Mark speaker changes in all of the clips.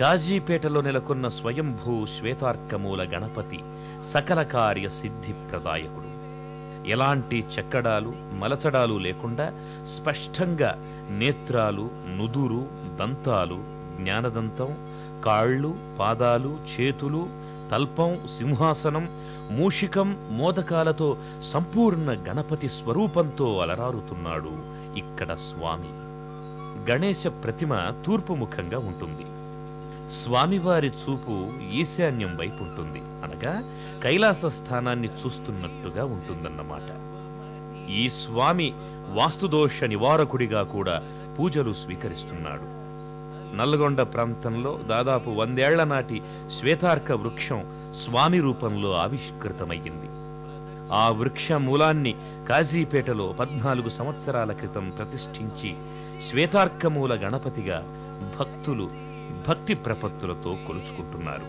Speaker 1: కాజీపేటలో నెలకొన్న స్వయంభూ శ్వేతార్కమూల గణపతి సకల కార్య సిద్ధి ప్రదాయకుడు. ఎలాంటి చెక్కడాలు మలచడాలు లేకుండా స్పష్టంగా నేత్రాలు నుదురు దంతాలు జ్ఞానదంతం కాళ్ళు పాదాలు చేతులు తల్పం సింహాసనం మూషికం మోదకాలతో సంపూర్ణ గణపతి స్వరూపంతో అలరారుతున్నాడు ఇక్కడ స్వామి. గణేశ ప్రతిమ తూర్పు ముఖంగా ఉంటుంది. స్వామివారి చూపు ఈశాన్యం వైపు ఉంటుంది. అనగా కైలాస స్థానాన్ని చూస్తున్నట్టుగా ఉంటుందన్నమాట. ఈ స్వామి వాస్తుదోష నివారకుడిగా కూడా పూజలు స్వీకరిస్తున్నాడు. నల్గొండ ప్రాంతంలో దాదాపు వందేళ్ళ నాటి శ్వేతార్క వృక్షం స్వామి రూపంలో ఆవిష్కృతమయ్యింది. ఆ వృక్ష మూలాన్ని కాజీపేటలో పద్నాలుగు సంవత్సరాల క్రితం ప్రతిష్ఠించి శ్వేతార్కమూల గణపతిగా భక్తులు భక్తి ప్రపత్తులతో కొలుచుకుంటున్నారు.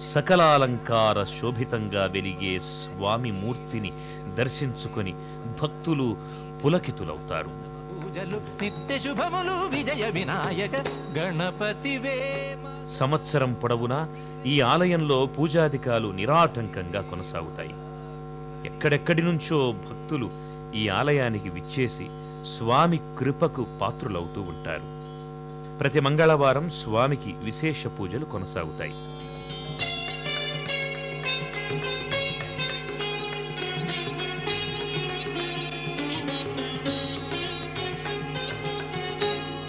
Speaker 1: సకలాలంకార శోభితంగా వెలిగే స్వామి మూర్తిని దర్శించుకొని భక్తులు పులకితులవుతారు.
Speaker 2: నిత్య శుభములు విజయ వినాయక గణపతి
Speaker 1: సంవత్సరం పొడవునా ఈ ఆలయంలో పూజాధికాలు నిరాటంకంగా కొనసాగుతాయి. ఎక్కడెక్కడి నుంచో భక్తులు ఈ ఆలయానికి విచ్చేసి స్వామి కృపకు పాత్రులవుతూ ఉంటారు. ప్రతి మంగళవారం స్వామికి విశేష పూజలు కొనసాగుతాయి.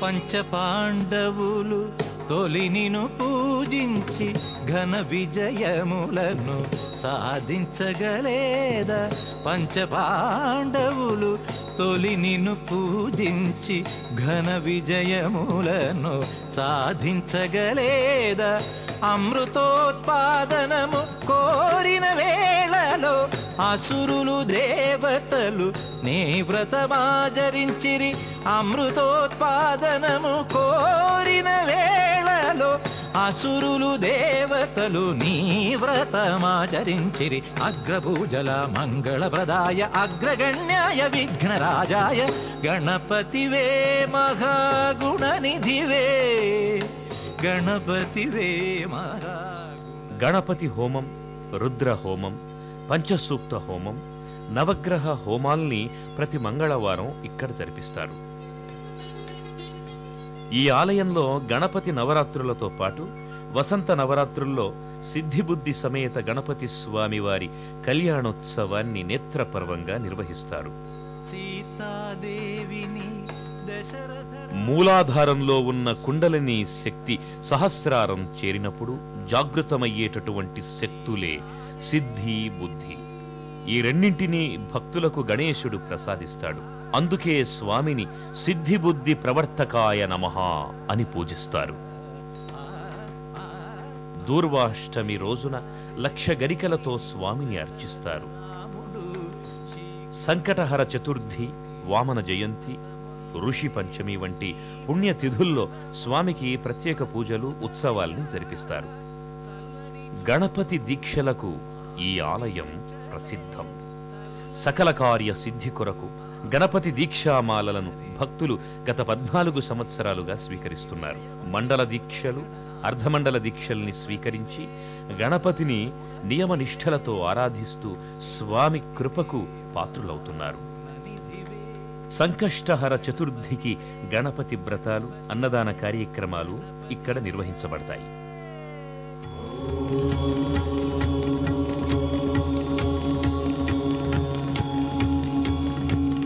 Speaker 2: పంచపాండవులు తొలినిను పూజించి ఘన విజయములను సాధించగలేదా? పంచపాండవులు తొలి నిన్ను పూజించి ఘన విజయములను సాధించగలేదా? అమృతోత్పాదనము కోరిన వేళలో అసురులు దేవతలు నీ వ్రతమాచరించిరి. అమృతోత్పాదనము కోరిన వేళలో అసురులు దేవతలు నీ వ్రతమాచరించిరి. అగ్రభూజల మంగళప్రదాయ అగ్రగణ్యాయ విఘ్నరాజాయ గణపతివే మహాగుణనిధివే. గణపతివే మహా
Speaker 1: గణపతి హోమం రుద్ర హోమం పంచసూక్త హోమం నవగ్రహ హోమాల్ని ప్రతి మంగళవారం ఇక్కడ జరిపిస్తారు. ఈ ఆలయంలో గణపతి నవరాత్రులతో పాటు వసంత నవరాత్రుల్లో సిద్ధిబుద్ధి సమేత గణపతి స్వామివారి కళ్యాణోత్సవాన్ని నేత్రపర్వంగా నిర్వహిస్తారు. మూలాధారంలో ఉన్న కుండలిని శక్తి సహస్రారం చేరినప్పుడు జాగృతమయ్యేటటువంటి శక్తులే సిద్ధి బుద్ధి. ఈ రెండింటినీ భక్తులకు గణేశుడు ప్రసాదిస్తాడు. అందుకే స్వామిని సిద్ధి బుద్ధి ప్రవర్తకాయ నమ అని పూజిస్తారు. దూర్వాష్టమి రోజున లక్ష గరికలతో స్వామిని అర్చిస్తారు. సంకటహర చతుర్థి వామన జయంతి ఋషి పంచమి వంటి పుణ్యతిథుల్లో స్వామికి ప్రత్యేక పూజలు ఉత్సవాల్ని జరిపిస్తారు. గణపతి దీక్షలకు ఈ ఆలయం ప్రసిద్ధం. సకల కార్య సిద్ధి కొరకు గణపతి దీక్షామాలలను భక్తులు గత పద్నాలుగు సంవత్సరాలుగా స్వీకరిస్తున్నారు. మండల దీక్షలు అర్ధమండల దీక్షల్ని స్వీకరించి గణపతిని నియమనిష్టలతో ఆరాధిస్తూ స్వామి కృపకు పాత్రులవుతున్నారు. సంకష్టహర చతుర్థికి గణపతి వ్రతాలు అన్నదాన కార్యక్రమాలు ఇక్కడ నిర్వహించబడతాయి.